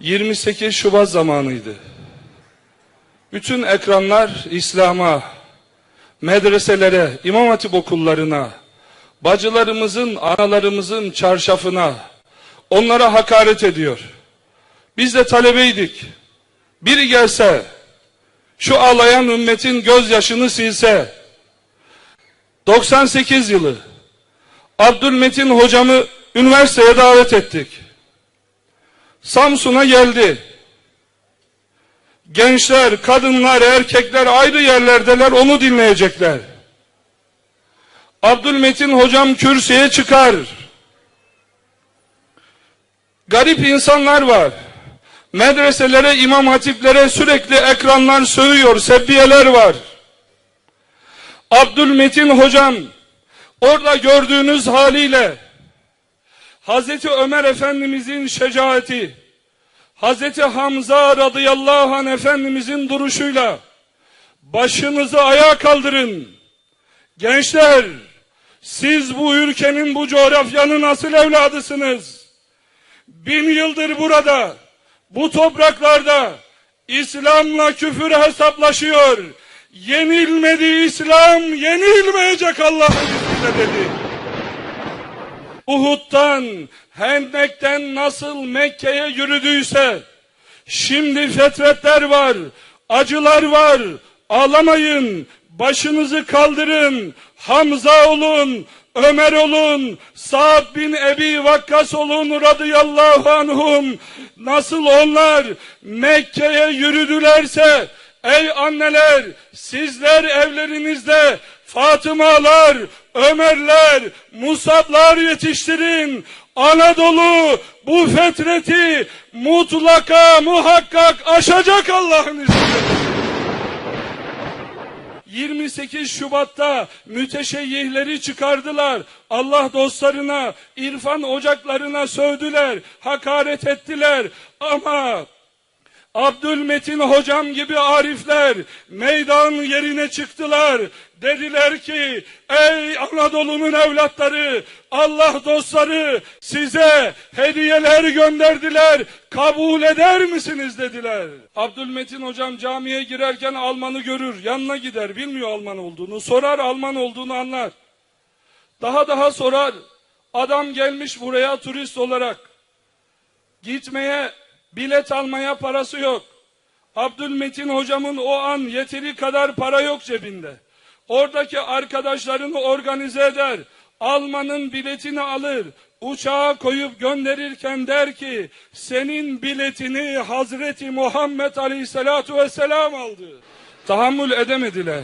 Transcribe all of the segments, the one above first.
28 Şubat zamanıydı. Bütün ekranlar İslam'a, medreselere, İmam Hatip okullarına, bacılarımızın, analarımızın çarşafına, onlara hakaret ediyor. Biz de talebeydik. Biri gelse, şu ağlayan ümmetin gözyaşını silse, 98 yılı, Abdülmetin hocamı üniversiteye davet ettik. Samsun'a geldi. Gençler, kadınlar, erkekler ayrı yerlerdeler onu dinleyecekler. Abdülmetin hocam kürsüye çıkar. Garip insanlar var. Medreselere, imam hatiplere sürekli ekranlar sövüyor, sebbiyeler var. Abdülmetin hocam orada gördüğünüz haliyle Hazreti Ömer Efendimizin şecaati, Hazreti Hamza radıyallahu anh Efendimizin duruşuyla başınızı ayağa kaldırın. Gençler, siz bu ülkenin, bu coğrafyanın asıl evladısınız. Bin yıldır burada, bu topraklarda İslam'la küfür hesaplaşıyor. Yenilmedi İslam, yenilmeyecek Allah'ın izniyle dedi. Uhud'dan, Hendek'ten nasıl Mekke'ye yürüdüyse, şimdi fetretler var, acılar var, ağlamayın, başınızı kaldırın, Hamza olun, Ömer olun, Sa'd bin Ebi Vakkas olun radıyallahu anhum, nasıl onlar Mekke'ye yürüdülerse, ey anneler, sizler evlerinizde Fatımalar, Ömerler, Musablar yetiştirin. Anadolu bu fetreti mutlaka muhakkak aşacak Allah'ın izniyle. 28 Şubat'ta müteşeyyihleri çıkardılar. Allah dostlarına, irfan ocaklarına sövdüler, hakaret ettiler. Ama Abdülmetin hocam gibi arifler meydan yerine çıktılar. Dediler ki ey Anadolu'nun evlatları Allah dostları size hediyeler gönderdiler. Kabul eder misiniz dediler. Abdülmetin hocam camiye girerken Almanı görür. Yanına gider bilmiyor Alman olduğunu. Sorar Alman olduğunu anlar. Daha daha sorar. Adam gelmiş buraya turist olarak. Gitmeye bilet almaya parası yok. Abdülmetin hocamın o an yeteri kadar para yok cebinde. Oradaki arkadaşlarını organize eder. Almanın biletini alır. Uçağa koyup gönderirken der ki senin biletini Hazreti Muhammed Aleyhisselatu Vesselam aldı. Tahammül edemediler.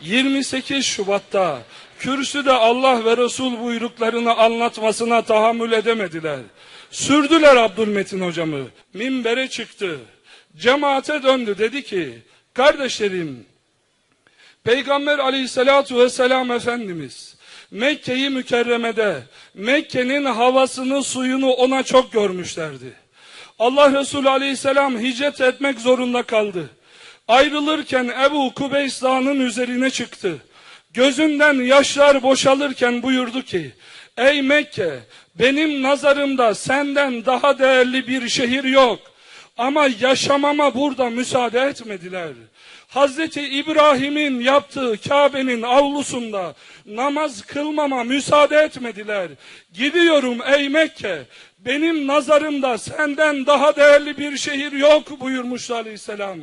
28 Şubat'ta kürsüde Allah ve Resul buyruklarını anlatmasına tahammül edemediler. Sürdüler Abdülmetin hocamı. Minbere çıktı. Cemaate döndü dedi ki kardeşlerim Peygamber aleyhissalatu vesselam Efendimiz Mekke'yi mükerremede Mekke'nin havasını suyunu ona çok görmüşlerdi. Allah Resulü aleyhisselam hicret etmek zorunda kaldı. Ayrılırken Ebu Kubeys Dağı'nın üzerine çıktı. Gözünden yaşlar boşalırken buyurdu ki Ey Mekke benim nazarımda senden daha değerli bir şehir yok. Ama yaşamama burada müsaade etmediler. Hazreti İbrahim'in yaptığı Kabe'nin avlusunda namaz kılmama müsaade etmediler. Gidiyorum ey Mekke, benim nazarımda senden daha değerli bir şehir yok buyurmuş aleyhisselam.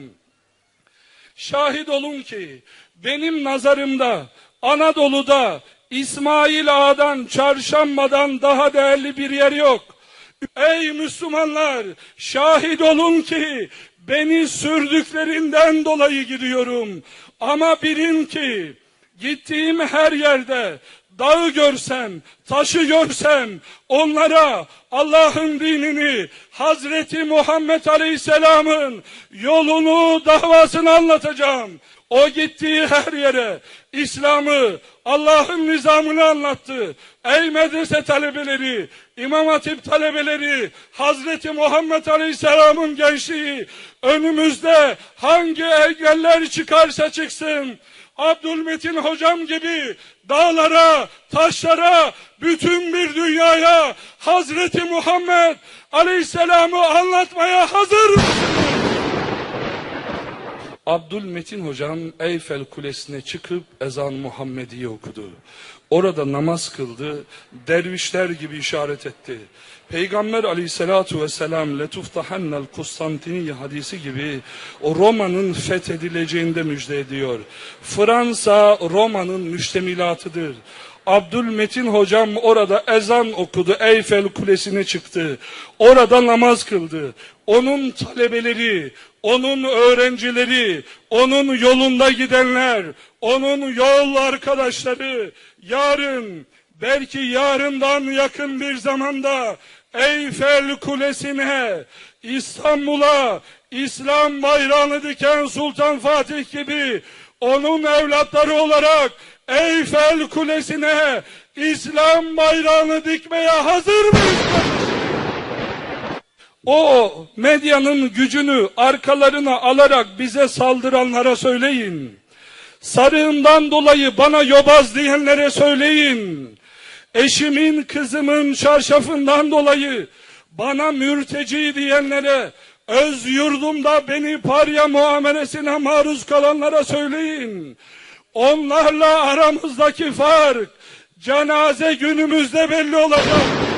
Şahit olun ki benim nazarımda Anadolu'da İsmail Ağa'dan çarşambadan daha değerli bir yer yok. Ey Müslümanlar şahit olun ki beni sürdüklerinden dolayı gidiyorum. Ama bilin ki gittiğim her yerde dağı görsem, taşı görsem onlara Allah'ın dinini, Hazreti Muhammed Aleyhisselam'ın yolunu, davasını anlatacağım. O gittiği her yere İslam'ı, Allah'ın nizamını anlattı. Ey medrese talebeleri, İmam Hatip talebeleri, Hazreti Muhammed Aleyhisselam'ın gençliği, önümüzde hangi engeller çıkarsa çıksın, Abdülmetin hocam gibi dağlara, taşlara, bütün bir dünyaya Hazreti Muhammed Aleyhisselam'ı anlatmaya hazır? Abdülmetin hocam Eyfel Kulesi'ne çıkıp ezan Muhammediye okudu. Orada namaz kıldı, dervişler gibi işaret etti. Peygamber aleyhissalatu vesselam letuftahannel Konstantiniye hadisi gibi o Roma'nın fethedileceğinde müjde ediyor. Fransa Roma'nın müştemilatıdır. Abdülmetin hocam orada ezan okudu, Eyfel Kulesi'ne çıktı. Orada namaz kıldı. Onun talebeleri, onun öğrencileri, onun yolunda gidenler, onun yol arkadaşları yarın, belki yarından yakın bir zamanda Eyfel Kulesi'ne, İstanbul'a, İslam bayrağını diken Sultan Fatih gibi onun evlatları olarak Eyfel Kulesi'ne İslam bayrağını dikmeye hazır mıyız? O medyanın gücünü arkalarına alarak bize saldıranlara söyleyin. Sarığımdan dolayı bana yobaz diyenlere söyleyin. Eşimin kızımın çarşafından dolayı bana mürteci diyenlere öz yurdumda beni parya muamelesine maruz kalanlara söyleyin. Onlarla aramızdaki fark cenaze günümüzde belli olacak.